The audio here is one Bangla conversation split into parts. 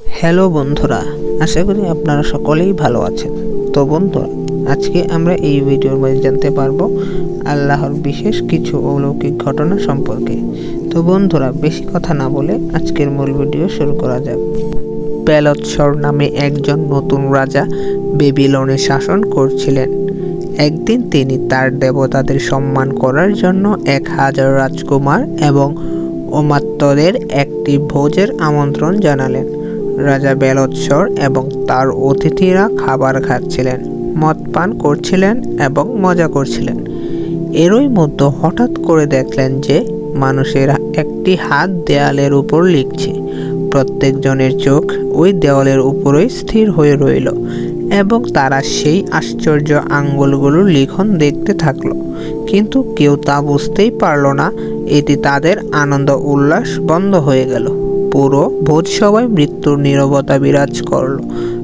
হ্যালো বন্ধুরা, আশা করি আপনারা সকলেই ভালো আছেন। তো বন্ধুরা, আজকে আমরা এই ভিডিওর মধ্যে জানতে পারব আল্লাহর বিশেষ কিছু অলৌকিক ঘটনা সম্পর্কে। তো বন্ধুরা, বেশি কথা না বলে আজকের মূল ভিডিও শুরু করা যাক। বেলৎসর নামে একজন নতুন রাজা বেবিলনে শাসন করছিলেন। একদিন তিনি তার দেবতাদের সম্মান করার জন্য এক হাজার রাজকুমার এবং অমাত্যদের একটি ভোজের আমন্ত্রণ জানালেন। রাজা বেলৎসর এবং তার অতিথিরা খাবার খাচ্ছিলেন, মদ পান করছিলেন এবং মজা করছিলেন। এরই মধ্যে হঠাৎ করে দেখলেন যে মানুষের একটি হাত দেয়ালের উপর লিখছে। প্রত্যেকজনের চোখ ওই দেওয়ালের উপরেই স্থির হয়ে রইল এবং তারা সেই আশ্চর্য আঙ্গুলগুলোর লিখন দেখতে থাকল। কিন্তু কেউ তা বুঝতেই পারল না এটি তাদের আনন্দ উল্লাস বন্ধ হয়ে গেল। পুরো ভোজসভায় মৃত্যুর নীরবতা বিরাজ করল।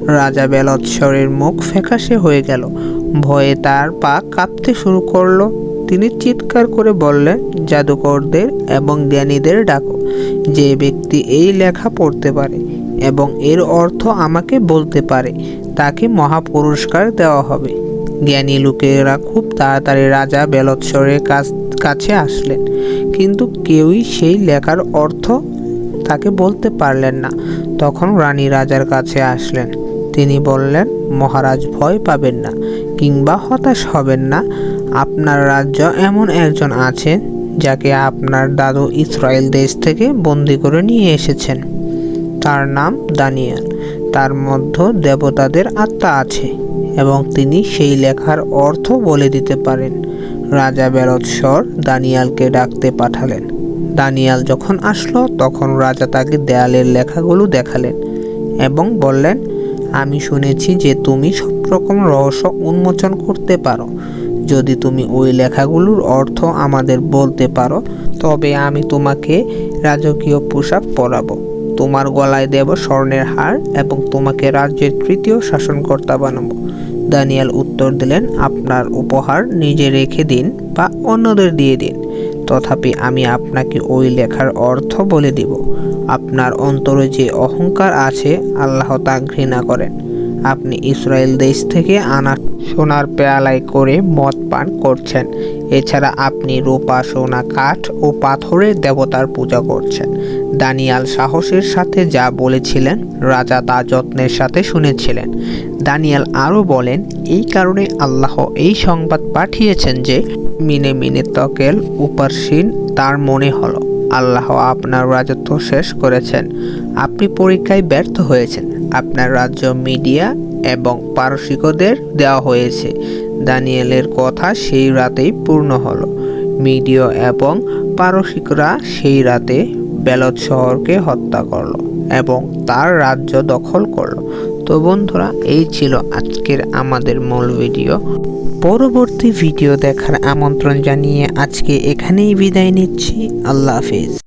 রাজা বেলৎসরের মুখ ফ্যাকাশে হয়ে গেল। ভয়ে তার পা কাঁপতে শুরু করল। তিনি চিৎকার করে বললেন, জাদুকরদের এবং জ্ঞানীদের ডাকো। যে ব্যক্তি এই লেখা পড়তে পারে এবং এর অর্থ আমাকে বলতে পারে, তাকে মহাপুরস্কার দেওয়া হবে। জ্ঞানী লোকেরা খুব তাড়াতাড়ি রাজা বেলৎসরের কাছ কাছে আসলেন। কিন্তু কেউই সেই লেখার অর্থ তাকে বলতে পারলেন না। তখন রানী রাজার কাছে আসলেন। তিনি বললেন, মহারাজ ভয় পাবেন না কিংবা হতাশ হবেন না। আপনার রাজ্য এমন একজন আছেন যাকে আপনার দাদু ইসরায়েল দেশ থেকে বন্দি করে নিয়ে এসেছেন। তার নাম দানিয়াল। তার মধ্যে দেবতাদের আত্মা আছে এবং তিনি সেই লেখার অর্থ বলে দিতে পারেন। রাজা বেরৎসর দানিয়ালকে ডাকতে পাঠালেন। দানিয়াল যখন আসলো, তখন রাজা তাকে দেয়ালের লেখাগুলো দেখালেন এবং বললেন, আমি শুনেছি যে তুমি সব রকম রহস্য উন্মোচন করতে পারো। যদি তুমি ওই লেখাগুলোর অর্থ আমাদের বলতে পারো, তবে আমি তোমাকে রাজকীয় পোশাক পরাবো। তোমার গলায় দেব স্বর্ণের হার এবং তোমাকে রাজ্যের তৃতীয় শাসনকর্তা বানাবো। দানিয়াল উত্তর দিলেন, আপনার উপহার নিজে রেখে দিন বা অন্যদের দিয়ে দিন। তথাপি আমি আপনাকে ওই লেখার অর্থ বলে দিব। আপনার অন্তরে যে অহংকার আছে, আল্লাহ তা ঘৃণা করেন। আপনি ইসরায়েল দেশ থেকে আনা সোনার পেয়ালায় করে মদ পান করছেন। এছাড়া আপনি রূপা, সোনা, কাঠ ও পাথরের দেবতার পূজা করছেন। দানিয়াল সাহসের সাথে যা বলেছিলেন, রাজা তা যত্নের সাথে শুনেছিলেন। দানিয়াল আরও বলেন, এই কারণে আল্লাহ এই সংবাদ পাঠিয়েছেন যে মিনে মিনে তকেল উপাসীন তার মনে হলো, আল্লাহ আপনার রাজত্ব শেষ করেছেন। আপনি পরীক্ষায় ব্যর্থ হয়েছেন। আপনার রাজ্য মিডিয়া এবং পারসিকদের দেওয়া হয়েছে। দানিয়েলের কথা সেই রাতেই পূর্ণ হলো। মিডিয়া এবং পারসিকরা সেই রাতে বেলত শহরকে হত্যা করল এবং তার রাজ্য দখল করল। তো বন্ধুরা, এই ছিল আজকের আমাদের মূল ভিডিও। পরবর্তী ভিডিও দেখার আমন্ত্রণ জানিয়ে আজকে এখানেই বিদায় নিচ্ছি। আল্লাহ হাফিজ।